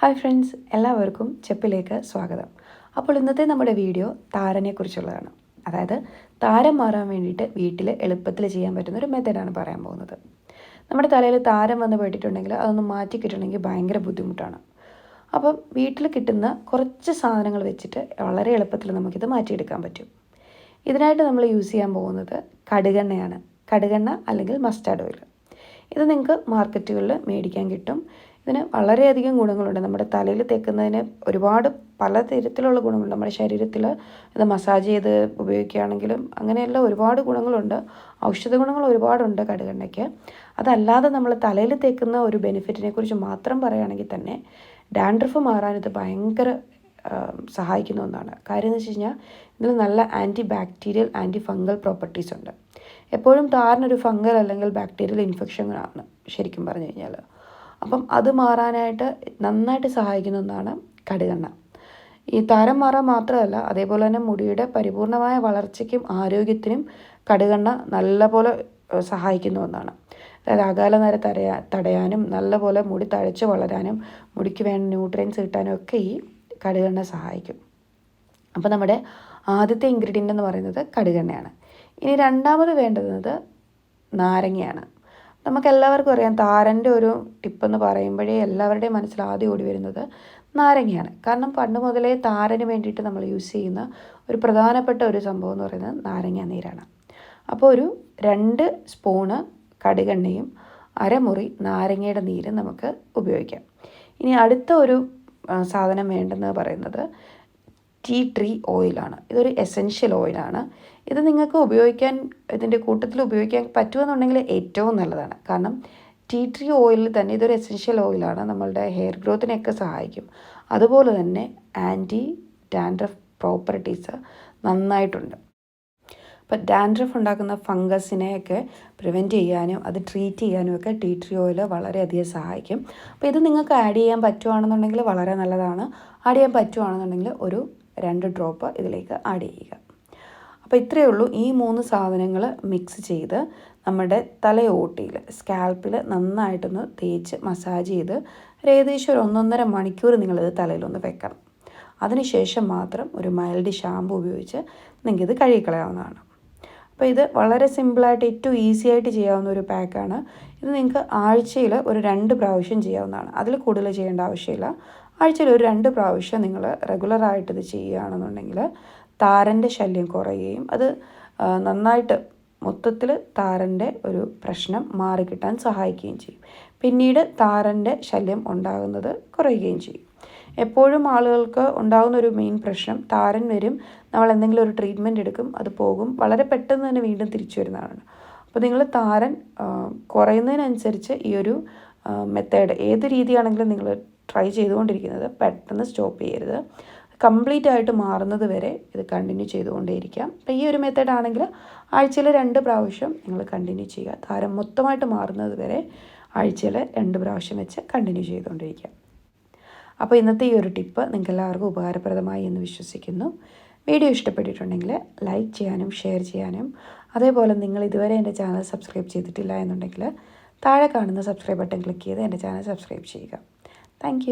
Hi friends എല്ലാവർക്കും ചെപ്പിലേക്ക് സ്വാഗതം. അപ്പോൾ ഇന്നത്തെ നമ്മുടെ വീഡിയോ താരനെക്കുറിച്ചുള്ളതാണ്. അതായത് താരം മാറാൻ വേണ്ടിയിട്ട് വീട്ടിൽ എളുപ്പത്തിൽ ചെയ്യാൻ പറ്റുന്ന ഒരു മെത്തേഡാണ് പറയാൻ പോകുന്നത്. നമ്മുടെ തലയിൽ താരം വന്ന് പെട്ടിട്ടുണ്ടെങ്കിൽ അതൊന്ന് മാറ്റി കിട്ടണമെങ്കിൽ ഭയങ്കര ബുദ്ധിമുട്ടാണ്. അപ്പം വീട്ടിൽ കിട്ടുന്ന കുറച്ച് സാധനങ്ങൾ വെച്ചിട്ട് വളരെ എളുപ്പത്തിൽ നമുക്കിത് മാറ്റിയെടുക്കാൻ പറ്റും. ഇതിനായിട്ട് നമ്മൾ യൂസ് ചെയ്യാൻ പോകുന്നത് കടുകെണ്ണയാണ്. കടുകെണ്ണ അല്ലെങ്കിൽ മസ്റ്റാർഡ് ഓയിൽ ഇത് നിങ്ങൾക്ക് മാർക്കറ്റുകളിൽ മേടിക്കാൻ കിട്ടും. ഇതിന് വളരെയധികം ഗുണങ്ങളുണ്ട്. നമ്മുടെ തലയിൽ തേക്കുന്നതിന് ഒരുപാട് പല തരത്തിലുള്ള ഗുണങ്ങളുണ്ട്. നമ്മുടെ ശരീരത്തിൽ ഇത് മസാജ് ചെയ്ത് ഉപയോഗിക്കുകയാണെങ്കിലും അങ്ങനെയെല്ലാം ഒരുപാട് ഗുണങ്ങളുണ്ട്. ഔഷധ ഗുണങ്ങൾ ഒരുപാടുണ്ട് കടുകെണ്ണയ്ക്ക്. അതല്ലാതെ നമ്മൾ തലയിൽ തേക്കുന്ന ഒരു ബെനിഫിറ്റിനെ കുറിച്ച് മാത്രം പറയുകയാണെങ്കിൽ തന്നെ ഡാൻഡ്രഫ് മാറാൻ ഇത് ഭയങ്കര സഹായിക്കുന്ന ഒന്നാണ്. കാര്യം എന്ന് വെച്ച് കഴിഞ്ഞാൽ ഇതിൽ നല്ല antibacterial antifungal properties ഉണ്ട്. എപ്പോഴും താരനൊരു ഫംഗൽ അല്ലെങ്കിൽ ബാക്ടീരിയൽ ഇൻഫെക്ഷനാണ് ശരിക്കും പറഞ്ഞു കഴിഞ്ഞാൽ. അപ്പം അത് മാറാനായിട്ട് നന്നായിട്ട് സഹായിക്കുന്ന ഒന്നാണ് കടുകെണ്ണ. ഈ താരം മാറാൻ മാത്രമല്ല അതേപോലെ തന്നെ മുടിയുടെ പരിപൂർണമായ വളർച്ചയ്ക്കും ആരോഗ്യത്തിനും കടുകെണ്ണ നല്ലപോലെ സഹായിക്കുന്ന ഒന്നാണ്. അതായത് അകാല നേരെ തടയാ തടയാനും നല്ലപോലെ മുടി തഴച്ച് വളരാനും മുടിക്ക് വേണ്ട ന്യൂട്രിയൻസ് കിട്ടാനും ഒക്കെ ഈ കടുകെണ്ണ സഹായിക്കും. അപ്പോൾ നമ്മുടെ ആദ്യത്തെ ഇൻഗ്രീഡിയന്റ് എന്ന് പറയുന്നത് കടുകെണ്ണയാണ്. ഇനി രണ്ടാമത് വേണ്ടുന്നത് നാരങ്ങയാണ്. നമുക്ക് എല്ലാവർക്കും അറിയാം താരന്റെ ഒരു ടിപ്പെന്ന് പറയുമ്പോഴേ എല്ലാവരുടെയും മനസ്സിൽ ആദ്യം ഓടി വരുന്നത് നാരങ്ങയാണ്. കാരണം പണ്ട് മുതലേ താരന് വേണ്ടിയിട്ട് നമ്മൾ യൂസ് ചെയ്യുന്ന ഒരു പ്രധാനപ്പെട്ട ഒരു സംഭവം എന്ന് പറയുന്നത് നാരങ്ങ നീരാണ്. അപ്പോൾ ഒരു രണ്ട് സ്പൂണ് കടുകെണ്ണയും അരമുറി നാരങ്ങയുടെ നീരും നമുക്ക് ഉപയോഗിക്കാം. ഇനി അടുത്ത ഒരു സാധനം വേണ്ടെന്ന് പറയുന്നത് ടീ ട്രീ ഓയിലാണ് ഇതൊരു എസെൻഷ്യൽ ഓയിലാണ് ഇത് നിങ്ങൾക്ക് ഉപയോഗിക്കാൻ ഇതിന്റെ കൂട്ടത്തിൽ ഉപയോഗിക്കാൻ പറ്റുമെന്നുണ്ടെങ്കിൽ ഏറ്റവും നല്ലതാണ്. കാരണം ടീ ട്രീ ഓയിലിൽ തന്നെ ഇതൊരു എസെൻഷ്യൽ ഓയിലാണ് നമ്മളുടെ ഹെയർ ഗ്രോത്തിനെയൊക്കെ സഹായിക്കും. അതുപോലെ തന്നെ ആന്റി ഡാൻഡ്രഫ് പ്രോപ്പർട്ടീസ് നന്നായിട്ടുണ്ട്. അപ്പോൾ ഡാൻഡ്രഫ് ഉണ്ടാക്കുന്ന ഫംഗസിനെയൊക്കെ പ്രിവെന്റ് ചെയ്യാനും അത് ട്രീറ്റ് ചെയ്യാനും ഒക്കെ ടീ ട്രീ ഓയിൽ വളരെയധികം സഹായിക്കും. അപ്പോൾ ഇത് നിങ്ങൾക്ക് ആഡ് ചെയ്യാൻ പറ്റുവാണെന്നുണ്ടെങ്കിൽ വളരെ നല്ലതാണ്. ആഡ് ചെയ്യാൻ പറ്റുവാണെന്നുണ്ടെങ്കിൽ ഒരു രണ്ട് ഡ്രോപ്പ് ഇതിലേക്ക് ആഡ് ചെയ്യുക. അപ്പോൾ ഇത്രയേ ഉള്ളൂ ഈ മൂന്ന് സാധനങ്ങൾ മിക്സ് ചെയ്ത് നമ്മുടെ തലയോട്ടിയിൽ സ്കാൽപ്പിൽ നന്നായിട്ടൊന്ന് തേച്ച് മസാജ് ചെയ്ത് ഒരു ഏകദേശം ഒരു ഒന്നൊന്നര മണിക്കൂർ നിങ്ങളിത് തലയിലൊന്ന് വെക്കണം. അതിനുശേഷം മാത്രം ഒരു മൈൽഡ് ഷാമ്പു ഉപയോഗിച്ച് നിങ്ങൾക്കിത് കഴുകിക്കളയാവുന്നതാണ്. അപ്പോൾ ഇത് വളരെ സിമ്പിളായിട്ട് ഏറ്റവും ഈസി ആയിട്ട് ചെയ്യാവുന്ന ഒരു പാക്കാണ് ഇത് നിങ്ങൾക്ക് ആഴ്ചയിൽ ഒരു രണ്ട് പ്രാവശ്യം ചെയ്യാവുന്നതാണ്. അതിൽ കൂടുതൽ ചെയ്യേണ്ട ആവശ്യമില്ല. ആഴ്ചയിൽ ഒരു രണ്ട് പ്രാവശ്യം നിങ്ങൾ റെഗുലറായിട്ട് ഇത് ചെയ്യുകയാണെന്നുണ്ടെങ്കിൽ താരന്റെ ശല്യം കുറയുകയും അത് നന്നായിട്ട് മൊത്തത്തിൽ താരന്റെ ഒരു പ്രശ്നം മാറിക്കിട്ടാൻ സഹായിക്കുകയും ചെയ്യും. പിന്നീട് താരന്റെ ശല്യം ഉണ്ടാകുന്നത് കുറയുകയും ചെയ്യും. എപ്പോഴും ആളുകൾക്ക് ഉണ്ടാകുന്ന ഒരു മെയിൻ പ്രശ്നം താരൻ വരും നമ്മൾ എന്തെങ്കിലും ഒരു ട്രീറ്റ്മെന്റ് എടുക്കും അത് പോകും വളരെ പെട്ടെന്ന് തന്നെ വീണ്ടും തിരിച്ചു വരുന്നതാണ്. അപ്പോൾ നിങ്ങൾ താരൻ കുറയുന്നതിനനുസരിച്ച് ഈ ഒരു മെത്തേഡ് ഏത് രീതിയാണെങ്കിലും നിങ്ങൾ ട്രൈ ചെയ്തുകൊണ്ടിരിക്കുന്നത്. പെട്ടെന്ന് സ്റ്റോപ്പ് ചെയ്യരുത്. കംപ്ലീറ്റ് ആയിട്ട് മാറുന്നത് വരെ ഇത് കണ്ടിന്യൂ ചെയ്തുകൊണ്ടേയിരിക്കാം. അപ്പോൾ ഈ ഒരു മെത്തേഡ് ആണെങ്കിൽ ആഴ്ചയിൽ രണ്ട് പ്രാവശ്യം നിങ്ങൾ കണ്ടിന്യൂ ചെയ്യുക. താരം മൊത്തമായിട്ട് മാറുന്നത് വരെ ആഴ്ചയിൽ രണ്ട് പ്രാവശ്യം വെച്ച് കണ്ടിന്യൂ ചെയ്തുകൊണ്ടിരിക്കുക അപ്പോൾ ഇന്നത്തെ ഈ ഒരു ടിപ്പ് നിങ്ങൾക്ക് എല്ലാവർക്കും ഉപകാരപ്രദമായി എന്ന് വിശ്വസിക്കുന്നു. വീഡിയോ ഇഷ്ടപ്പെട്ടിട്ടുണ്ടെങ്കിൽ ലൈക്ക് ചെയ്യാനും ഷെയർ ചെയ്യാനും. അതേപോലെ നിങ്ങൾ ഇതുവരെ എന്റെ ചാനൽ സബ്സ്ക്രൈബ് ചെയ്തിട്ടില്ല എന്നുണ്ടെങ്കിൽ താഴെ കാണുന്ന സബ്സ്ക്രൈബ് ബട്ടൺ ക്ലിക്ക് ചെയ്ത് എന്റെ ചാനൽ സബ്സ്ക്രൈബ് ചെയ്യുക. താങ്ക്